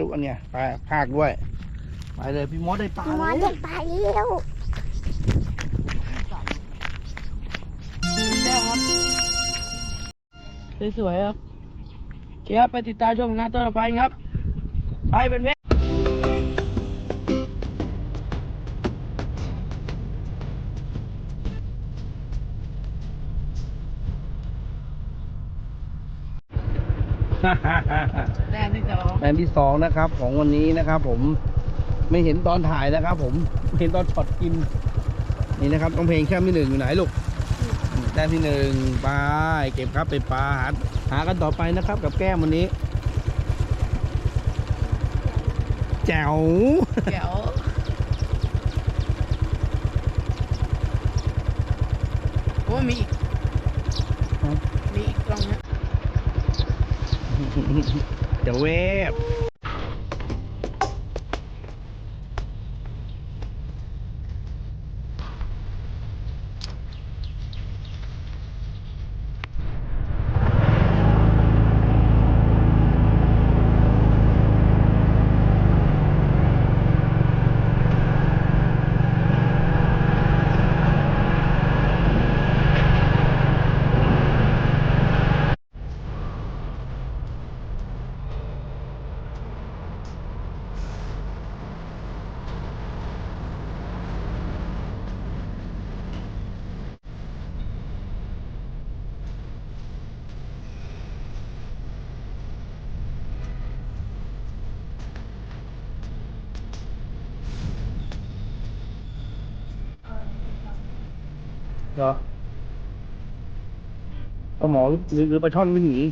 ลูกอันเนี้ยไปภาคด้วย ไปเลยพี่มดได้ปลาหมอเลยเด็กปลาเลี้ยวแต้มครับสวยๆครับเชียร์ไปติดตามชมงานต่อไปครับไปเป็นเพ แต้มที่สองแมนที่สองนะครับ ของวันนี้นะครับ ผมไม่เห็นตอนถ่ายนะครับ ผมเห็นตอนช็อตกิน นี่นะครับต้องเพลงแค่ที่หนึ่งอยู่ไหนลูกแต้มที่หนึ่งไปเก็บครับเป็นปลาหาหากันต่อไปนะครับ กับแก้มวันนี้แจ๋วแก้วโอ้มีอีก มีอีกกล่องนะ เดี๋ยวเวฟ เหรอปลาหมอหรือหรือปลาช่อนวิ่งหนี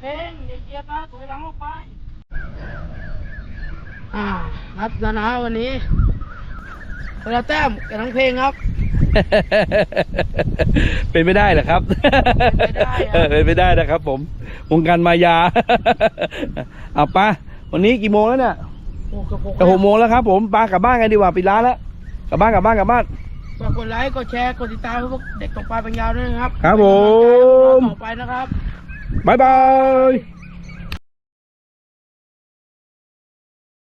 เพลงเดี๋ยวเชียร์ปลาถอยหลังออกไป อ่าครับนะนะวันนี้คนละแต้มกับทั้งเพลงครับ เป็นไม่ได้เหรอครับเป็นไปได้ครับ เออเป็นไม่ได้นะครับ ผมวงการมายา เอาปะวันนี้กี่โมงแล้วเนี่ยโอ้กระโปรงจะหกโมงแล้วครับ ผมปากลับบ้านกันดีกว่าปิดร้านแล้วกลับบ้านกลับบ้านกลับบ้าน ฝากกดไลค์ กดแชร์ กดติดตามพวกเด็กตกปลาเป็นยาวด้วยนะครับครับผม ต่อไปนะครับ บายบาย